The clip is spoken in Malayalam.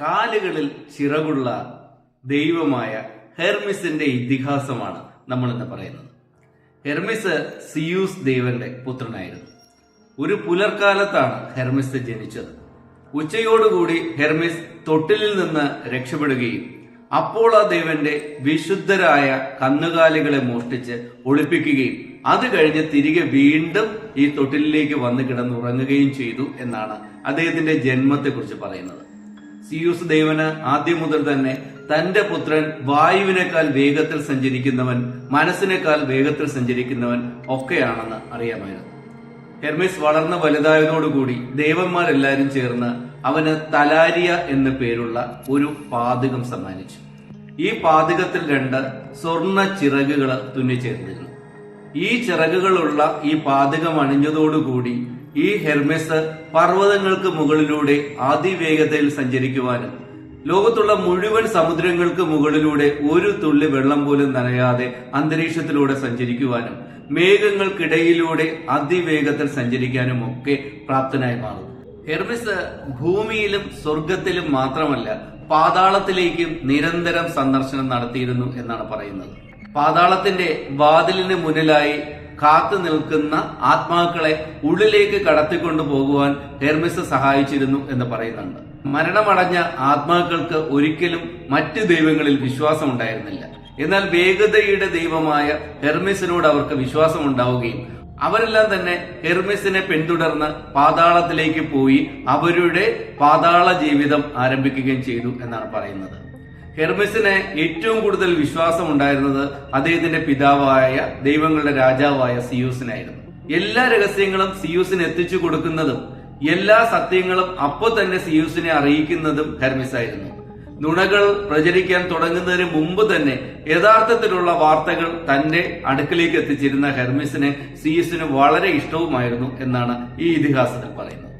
കാലുകളിൽ ചിറകുള്ള ദൈവമായ ഹെർമിസിന്റെ ഇതിഹാസമാണ് നമ്മൾ ഇന്ന് പറയുന്നത്. ഹെർമിസ് സിയൂസ് ദേവന്റെ പുത്രനായിരുന്നു. ഒരു പുലർക്കാലത്താണ് ഹെർമിസ് ജനിച്ചത്. ഉച്ചയോടുകൂടി ഹെർമിസ് തൊട്ടിലിൽ നിന്ന് രക്ഷപ്പെടുകയും അപ്പോൾ ആ ദേവന്റെ വിശുദ്ധരായ കന്നുകാലികളെ മോഷ്ടിച്ച് ഒളിപ്പിക്കുകയും അത് കഴിഞ്ഞ് തിരികെ വീണ്ടും ഈ തൊട്ടിലിലേക്ക് വന്ന് കിടന്നുറങ്ങുകയും ചെയ്തു എന്നാണ് അദ്ദേഹത്തിന്റെ ജന്മത്തെക്കുറിച്ച് പറയുന്നത്. സിയൂസ് ദേവന് ആദ്യം മുതൽ തന്നെ തന്റെ പുത്രൻ വായുവിനേക്കാൾ വേഗത്തിൽ സഞ്ചരിക്കുന്നവൻ മനസ്സിനേക്കാൾ വേഗത്തിൽ സഞ്ചരിക്കുന്നവൻ ഒക്കെയാണെന്ന് അറിയാമായിരുന്നു. ഹെർമിസ് വളർന്ന് വലുതായതോടുകൂടി ദേവന്മാരെല്ലാരും ചേർന്ന് അവന് തലാരിയ എന്ന പേരുള്ള ഒരു പാതകം സമ്മാനിച്ചു. ഈ പാതകത്തിൽ രണ്ട് സ്വർണ ചിറകുകൾ തുന്നിച്ചേർന്നിരുന്നു. ഈ ചിറകുകളുള്ള ഈ പാതകം അണിഞ്ഞതോടുകൂടി ഈ ഹെർമെസ് പർവതങ്ങൾക്ക് മുകളിലൂടെ അതിവേഗതയിൽ സഞ്ചരിക്കുവാനും ലോകത്തുള്ള മുഴുവൻ സമുദ്രങ്ങൾക്ക് മുകളിലൂടെ ഒരു തുള്ളി വെള്ളം പോലും നനയാതെ അന്തരീക്ഷത്തിലൂടെ സഞ്ചരിക്കുവാനും മേഘങ്ങൾക്കിടയിലൂടെ അതിവേഗത്തിൽ സഞ്ചരിക്കാനും ഒക്കെ പ്രാപ്തനായി മാറുന്നു. ഹെർമിസ് ഭൂമിയിലും സ്വർഗത്തിലും മാത്രമല്ല പാതാളത്തിലേക്കും നിരന്തരം സന്ദർശനം നടത്തിയിരുന്നു എന്നാണ് പറയുന്നത്. പാതാളത്തിന്റെ വാതിലിന് മുന്നിലായി കാത്തു നിൽക്കുന്ന ആത്മാക്കളെ ഉള്ളിലേക്ക് കടത്തിക്കൊണ്ടു പോകുവാൻ ഹെർമിസ് സഹായിച്ചിരുന്നു എന്ന് പറയുന്നുണ്ട്. മരണമടഞ്ഞ ആത്മാക്കൾക്ക് ഒരിക്കലും മറ്റ് ദൈവങ്ങളിൽ വിശ്വാസം ഉണ്ടായിരുന്നില്ല എന്നാൽ വേഗതയുടെ ദൈവമായ ഹെർമിസിനോട് അവർക്ക് വിശ്വാസം ഉണ്ടാവുകയും അവരെല്ലാം തന്നെ ഹെർമിസിനെ പിന്തുടർന്ന് പാതാളത്തിലേക്ക് പോയി അവരുടെ പാതാള ജീവിതം ആരംഭിക്കുകയും ചെയ്തു എന്നാണ് പറയുന്നത്. ഹെർമിസിന് ഏറ്റവും കൂടുതൽ വിശ്വാസം ഉണ്ടായിരുന്നത് അദ്ദേഹത്തിന്റെ പിതാവായ ദൈവങ്ങളുടെ രാജാവായ സിയൂസിനായിരുന്നു. എല്ലാ രഹസ്യങ്ങളും സിയൂസിന് എത്തിച്ചു കൊടുക്കുന്നതും എല്ലാ സത്യങ്ങളും അപ്പോൾ തന്നെ സിയൂസിനെ അറിയിക്കുന്നതും ഹെർമിസ് ആയിരുന്നു നുണകൾ പ്രചരിക്കാൻ തുടങ്ങുന്നതിന് മുമ്പ് തന്നെ യഥാർത്ഥത്തിലുള്ള വാർത്തകൾ തന്റെ അടുക്കലേക്ക് എത്തിച്ചിരുന്ന ഹെർമിസിന് സിയൂസിന് വളരെ ഇഷ്ടവുമായിരുന്നു എന്നാണ് ഈ ഇതിഹാസത്തിൽ പറയുന്നത്.